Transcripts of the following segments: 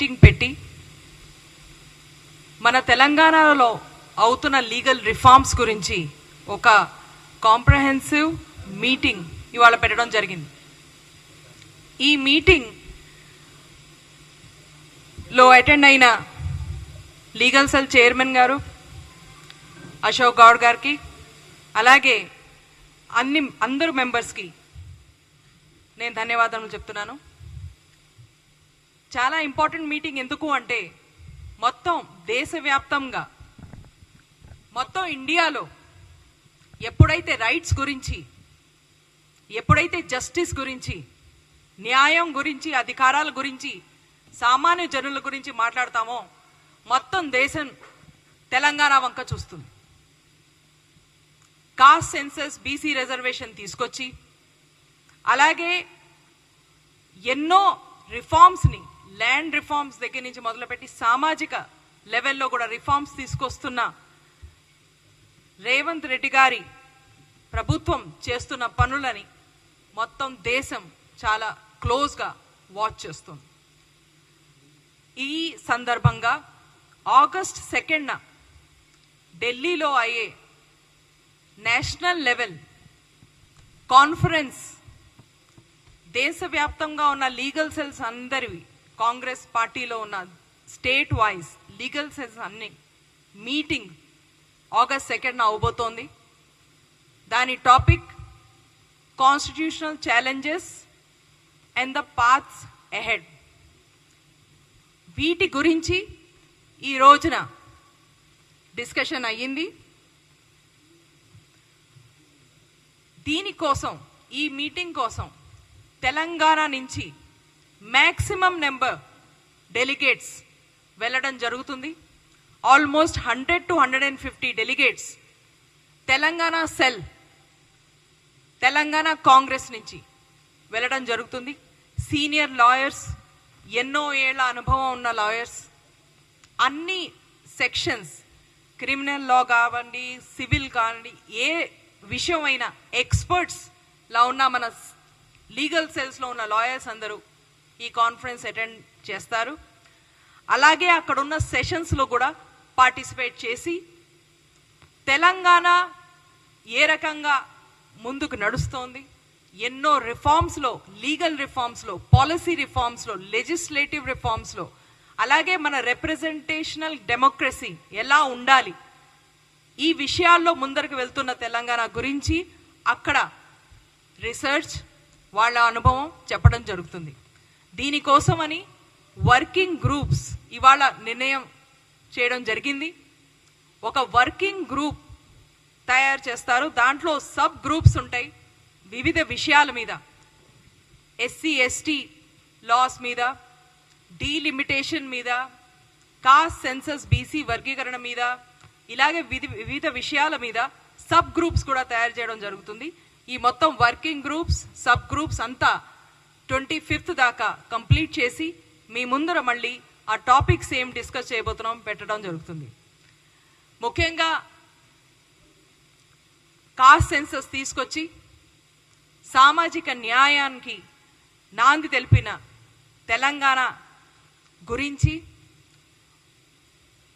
Meeting పెట్టి మన తెలంగాణలో అవుతున్న లీగల్ రిఫార్మ్స్ గురించి ఒక కాంప్రహెన్సివ్ మీటింగ్ ఇవాళ పెట్టడం జరిగింది. ఈ మీటింగ్లో అటెండ్ అయిన లీగల్ సెల్ చైర్మన్ గారు అశోక్ గౌడ్ గారికి అలాగే అన్ని అందరు మెంబర్స్కి నేను ధన్యవాదాలు చెప్తున్నాను. చాలా ఇంపార్టెంట్ మీటింగ్ ఎందుకు అంటే మొత్తం దేశవ్యాప్తంగా మొత్తం ఇండియాలో ఎప్పుడైతే రైట్స్ గురించి ఎప్పుడైతే జస్టిస్ గురించి న్యాయం గురించి అధికారాల గురించి సామాన్య జనుల గురించి మాట్లాడతామో మొత్తం దేశం తెలంగాణ వంక చూస్తుంది. కాస్ట్ సెన్సస్ బీసీ రిజర్వేషన్ తీసుకొచ్చి అలాగే ఎన్నో రిఫార్మ్స్ని ల్యాండ్ రిఫార్మ్స్ దగ్గర నుంచి మొదలుపెట్టి సామాజిక లెవెల్లో కూడా రిఫార్మ్స్ తీసుకొస్తున్న రేవంత్ రెడ్డి గారి ప్రభుత్వం చేస్తున్న పనులని మొత్తం దేశం చాలా క్లోజ్గా వాచ్ చేస్తుంది. ఈ సందర్భంగా ఆగస్ట్ సెకండ్న ఢిల్లీలో అయ్యే నేషనల్ లెవెల్ కాన్ఫరెన్స్ దేశవ్యాప్తంగా ఉన్న లీగల్ సెల్స్ అందరివి కాంగ్రెస్ పార్టీలో ఉన్న స్టేట్ వైజ్ లీగల్ సెల్స్ అన్ని మీటింగ్ ఆగస్ట్ సెకండ్న అవబోతోంది. దాని topic constitutional challenges and the paths ahead వీటి గురించి ఈ రోజున డిస్కషన్ అయ్యింది. దీనికోసం ఈ మీటింగ్ కోసం తెలంగాణ నుంచి మ్యాక్సిమం నెంబర్ డెలిగేట్స్ వెళ్ళడం జరుగుతుంది. Almost hundred to hundred and fifty delegates Telangana cell Telangana Congress నుంచి వెళ్ళడం జరుగుతుంది. సీనియర్ లాయర్స్ ఎన్నో ఏళ్ళ అనుభవం ఉన్న లాయర్స్ అన్ని సెక్షన్స్ క్రిమినల్ లా కావండి సివిల్ కావండి ఏ విషయమైనా ఎక్స్పర్ట్స్ లా ఉన్న మన లీగల్ సెల్స్లో ఉన్న లాయర్స్ అందరూ ఈ కాన్ఫరెన్స్ అటెండ్ చేస్తారు. అలాగే అక్కడ ఉన్న సెషన్స్లో కూడా పార్టిసిపేట్ చేసి తెలంగాణ ఏ రకంగా ముందుకు నడుస్తోంది ఎన్నో రిఫార్మ్స్లో లీగల్ రిఫార్మ్స్లో పాలసీ రిఫార్మ్స్లో లెజిస్లేటివ్ రిఫార్మ్స్లో అలాగే మన రిప్రజెంటేషనల్ డెమోక్రసీ ఎలా ఉండాలి ఈ విషయాల్లో ముందరకు వెళ్తున్న తెలంగాణ గురించి అక్కడ రీసెర్చ్ వాళ్ళ అనుభవం చెప్పడం జరుగుతుంది. దీనికోసమని వర్కింగ్ గ్రూప్స్ ఇవాళ నిర్ణయం చేయడం జరిగింది. ఒక వర్కింగ్ గ్రూప్ తయారు చేస్తారు. దాంట్లో సబ్ గ్రూప్స్ ఉంటాయి. వివిధ విషయాల మీద. ఎస్సీ ఎస్టీ లాస్ మీద డీలిమిటేషన్ మీద కాస్ట్ సెన్సస్ బీసీ వర్గీకరణ మీద ఇలాగే వివిధ విషయాల మీద సబ్ గ్రూప్స్ కూడా తయారు చేయడం జరుగుతుంది. ఈ మొత్తం వర్కింగ్ గ్రూప్స్ సబ్ గ్రూప్స్ అంతా ట్వంటీ ఫిఫ్త్ దాకా కంప్లీట్ చేసి మీ ముందర మళ్ళీ ఆ టాపిక్స్ ఏం డిస్కస్ చేయబోతున్నాం పెట్టడం జరుగుతుంది. ముఖ్యంగా కాస్ట్ సెన్సస్ తీసుకొచ్చి సామాజిక న్యాయానికి నాంది తెలిపిన తెలంగాణ గురించి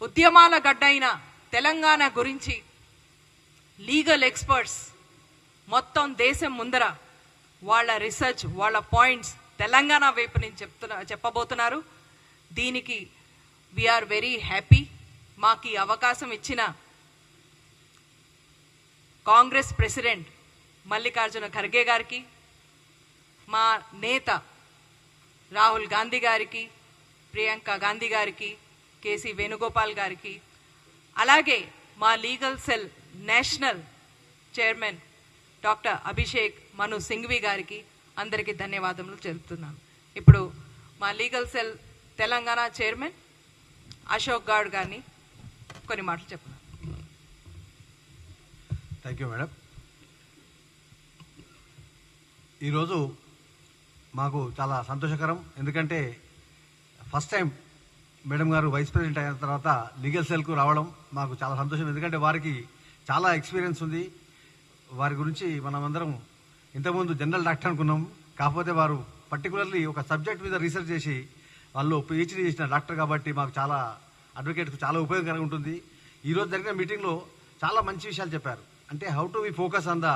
ఉద్యమాల గడ్డైన తెలంగాణ గురించి లీగల్ ఎక్స్పర్ట్స్ మొత్తం దేశం ముందర వాళ్ళ రీసెర్చ్ వాళ్ళ పాయింట్స్ తెలంగాణ వైపు నుంచి చెప్తున్నా చెప్పబోతున్నారు. దీనికి వీఆర్ వెరీ హ్యాపీ మాకు ఈ అవకాశం ఇచ్చిన కాంగ్రెస్ ప్రెసిడెంట్ మల్లికార్జున ఖర్గే గారికి మా నేత రాహుల్ గాంధీ గారికి ప్రియాంక గాంధీ గారికి కేసీ వేణుగోపాల్ గారికి అలాగే మా legal cell national chairman doctor Abhishek Manu Singhvi గారికి అందరికీ ధన్యవాదములు తెలుపుతున్నాను ఇప్పుడు మా legal cell Telangana chairman Ashok Goud గారిని కొన్ని మాటలు చెప్పాను థ్యాంక్ యూ మేడం ఈరోజు మాకు చాలా సంతోషకరం. ఎందుకంటే ఫస్ట్ టైం మేడం గారు వైస్ ప్రెసిడెంట్ అయిన తర్వాత లీగల్ సెల్కు రావడం మాకు చాలా సంతోషం. ఎందుకంటే వారికి చాలా ఎక్స్పీరియన్స్ ఉంది. వారి గురించి మనమందరం ఇంతకుముందు జనరల్ డాక్టర్ అనుకున్నాం. కాకపోతే వారు పర్టికులర్లీ ఒక సబ్జెక్ట్ మీద రీసెర్చ్ చేసి వాళ్ళు పిహెచ్డీ చేసిన డాక్టర్ కాబట్టి మాకు చాలా అడ్వకేట్కు చాలా ఉపయోగకరంగా ఉంటుంది. ఈరోజు జరిగిన మీటింగ్లో చాలా మంచి విషయాలు చెప్పారు. అంటే how to we focus on the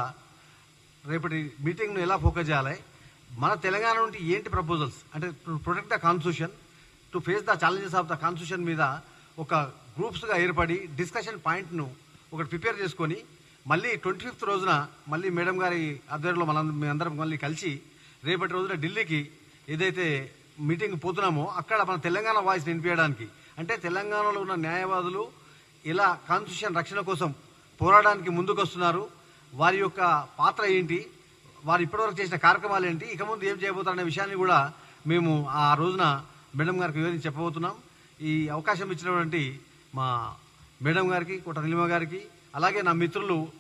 రేపటి మీటింగ్ను ఎలా ఫోకస్ చేయాలి? మన తెలంగాణ నుండి ఏంటి ప్రపోజల్స్ అంటే to protect the constitution to face the challenges of the constitution మీద ఒక గ్రూప్స్గా ఏర్పడి డిస్కషన్ పాయింట్ను ఒకటి ప్రిపేర్ చేసుకొని మళ్ళీ ట్వంటీ ఫిఫ్త్ రోజున మళ్ళీ మేడం గారి ఆధ్వర్యంలో మన మీ అందరం మళ్ళీ కలిసి రేపటి రోజున ఢిల్లీకి ఏదైతే మీటింగ్ పోతున్నామో అక్కడ మన తెలంగాణ వాయిస్ వినిపించడానికి. అంటే తెలంగాణలో ఉన్న న్యాయవాదులు ఇలా కాన్స్టిట్యూషన్ రక్షణ కోసం పోరాడడానికి ముందుకు వస్తున్నారు వారి యొక్క పాత్ర ఏంటి? వారు ఇప్పటివరకు చేసిన కార్యక్రమాలు ఏంటి? ఇక ముందు ఏం చేయబోతారనే విషయాన్ని కూడా మేము ఆ రోజున మేడం గారికి వివరించి చెప్పబోతున్నాం. ఈ అవకాశం ఇచ్చినటువంటి మా మేడం గారికి కోట నిలిమ గారికి అలాగే నా మిత్రులు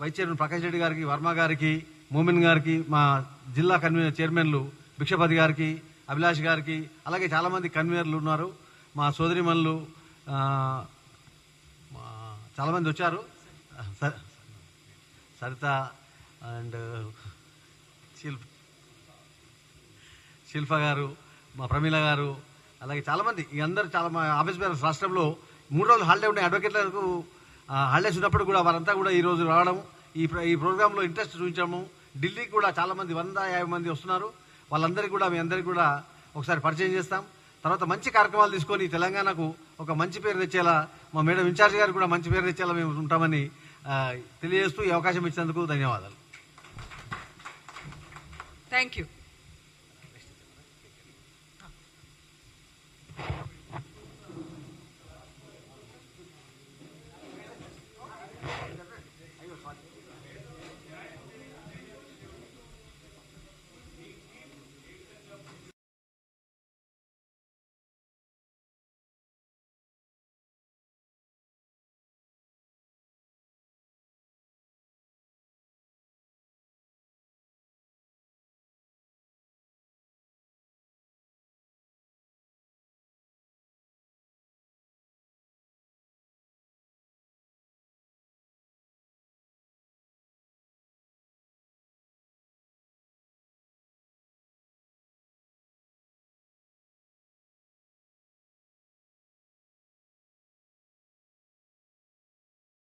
వైస్ చైర్మన్ ప్రకాష్ రెడ్డి గారికి వర్మ గారికి మోమిన్ గారికి మా జిల్లా కన్వీనర్ చైర్మన్లు భిక్షపతి గారికి అభిలాష్ గారికి అలాగే చాలామంది కన్వీనర్లు ఉన్నారు. మా సోదరిమణులు చాలామంది వచ్చారు. స- సరిత అండ్ శిల్ప శిల్ప గారు మా ప్రమీల గారు అలాగే చాలామంది. ఈ అందరు చాలా మా ఆఫీస్ బేరర్స్ రాష్ట్రంలో మూడు రోజులు హాలిడే ఉండే అడ్వకేట్లకు హాలిడేస్ ఉన్నప్పుడు కూడా వారంతా కూడా ఈ రోజు రావడం ఈ ప్ర- ఈ ప్రోగ్రాంలో ఇంట్రెస్ట్ చూపించడము. ఢిల్లీకి కూడా చాలామంది వంద యాభై మంది వస్తున్నారు. వాళ్ళందరికీ కూడా మీ అందరికీ కూడా ఒకసారి పరిచయం చేస్తాం. తర్వాత మంచి కార్యక్రమాలు తీసుకొని తెలంగాణకు ఒక మంచి పేరు తెచ్చేలా మా మేడం ఇన్ఛార్జ్ గారు కూడా మంచి పేరు తెచ్చేలా మేము ఉంటామని తెలియజేస్తూ ఈ అవకాశం ఇచ్చినందుకు ధన్యవాదాలు. Thank you